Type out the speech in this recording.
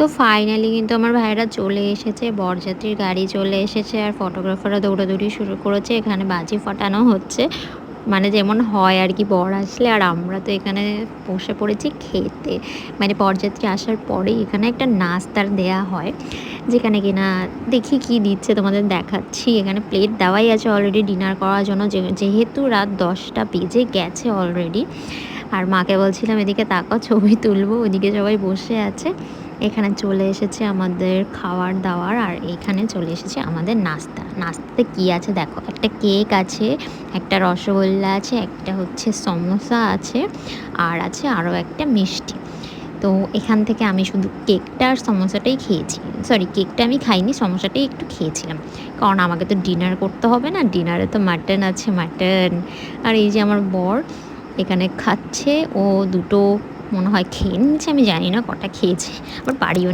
তো ফাইনালি কিন্তু আমার ভাইরা চলে এসেছে, বরযাত্রীর গাড়ি চলে এসেছে আর ফটোগ্রাফাররা দৌড়াদৌড়ি শুরু করেছে, এখানে বাজি ফাটানো হচ্ছে। মানে যেমন হয় আর কি, বর আসলে আর আমরা তো এখানে বসে পড়েছি খেতে। মানে বরযাত্রী আসার পরেই এখানে একটা নাস্তার দেয়া হয়, যেখানে কিনা দেখি কি দিচ্ছে তোমাদের দেখাচ্ছি। এখানে প্লেট দেওয়াই আছে অলরেডি ডিনার করার জন্য। যেহেতু রাত দশটা বেজে গেছে অলরেডি আর মাকে বলছিলাম, এদিকে তাকাও, ছবি তুলবো। ওদিকে সবাই বসে আছে। এখানে চলে এসেছে আমাদের খাওয়ার দাওয়ার, আর এখানে চলে এসেছে আমাদের নাস্তা। নাস্তাতে কি আছে দেখো? একটা কেক আছে, একটা রসগোল্লা আছে, একটা হচ্ছে সমোসা আছে, আর আছে আরও একটা মিষ্টি। তো এখান থেকে আমি শুধু কেকটা আর সমোসাটাই খেয়েছি। সরি কেকটা আমি খাইনি, সমোসাটাই একটু খেয়েছিলাম। কারণ আমাকে তো ডিনার করতে হবে না, ডিনারে তো মাটন আছে মাটন। আর এই যে আমার বর এখানে খাচ্ছে, ও দুটো মনে হয় খেয়ে নিয়েছে আমি জানি না কটা খেয়েছে আবার বাড়িও